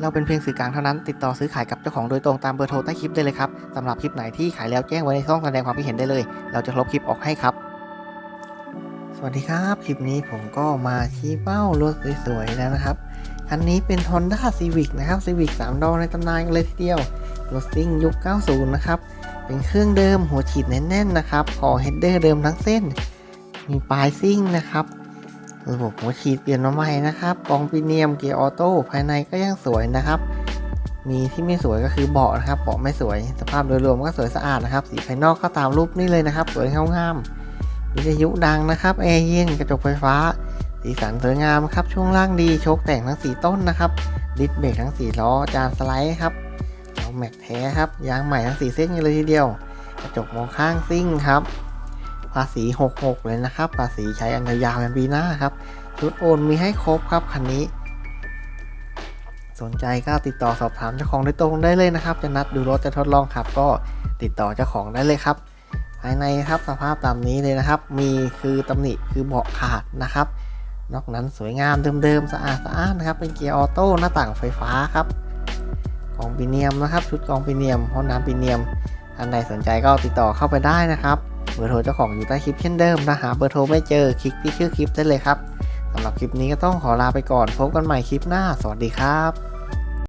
เราเป็นเพียงสื่อกลางเท่านั้น ติดต่อซื้อขายกับเจ้าของโดยตรงตามเบอร์โทรใต้คลิปได้เลยครับสำหรับคลิปไหนที่ขายแล้วแจ้งไว้ในช่องแสดงความคิดเห็นได้เลย เราจะลบคลิปออกให้ครับ สวัสดีครับ คลิปนี้ผมก็มาชี้เป้ารถสวยๆแล้วนะครับ คันนี้เป็น Honda Civic นะครับ Civic 3ดอในตำนานเลยทีเดียวรถซิ่งยุค 90 นะครับ เป็นเครื่องเดิมหัวฉีดแน่นๆนะครับขอเฮดเดอร์เดิมทั้งเส้น มีปลายซิ่งนะครับ ระบบหัวฉีดเปลี่ยนมาใหม่นะครับกองปีเนียมเกียร์ออโต้ภายในก็ยังสวยนะครับ มีที่ไม่สวยก็คือเบาะนะครับเบาะไม่สวย สภาพโดยรวมก็สวยสะอาดนะครับ สีภายนอกก็ตามรูปนี่เลยนะครับ สวยงามงามวิทยุดังนะครับแอร์เย็นกระจกไฟฟ้า สีสันสวยงามครับช่วงล่างดีโชคแต่งทั้ง4ต้นนะครับดิสเบรกทั้ง4ล้อจานสไลด์ครับเอาแม็กแท้ครับยางใหม่ทั้ง4เส้นกันเลยทีเดียว กระจกมองข้างซิ่งครับ ภาษี 66 เลยนะครับ ภาษีใช้อันยาวๆกันปีหน้าครับ ชุดโอนมีให้ครบครับคันนี้ สนใจก็ติดต่อสอบถามเจ้าของโดยตรงได้เลยนะครับ จะนัดดูรถจะทดลองขับ ก็ติดต่อเจ้าของได้เลยครับ ภายในครับสภาพตามนี้เลยนะครับ มีคือตำหนิคือเบาะขาดนะครับ นอกนั้นสวยงามเดิมๆสะอาดสะอานนะครับ เป็นเกียร์ออโต้หน้าต่างไฟฟ้าครับกองปีเนียมนะครับ ชุดกองปีเนียมห้องน้ำปีเนียมท่านใดสนใจก็ติดต่อเข้าไปได้นะครับ เบอร์โทรเจ้าของอยู่ใต้คลิปเช่นเดิมนะหาเบอร์โทรไม่เจอคลิกที่ชื่อคลิปได้เลยครับสำหรับคลิปนี้ก็ต้องขอลาไปก่อนพบกันใหม่คลิปหน้า สวัสดีครับ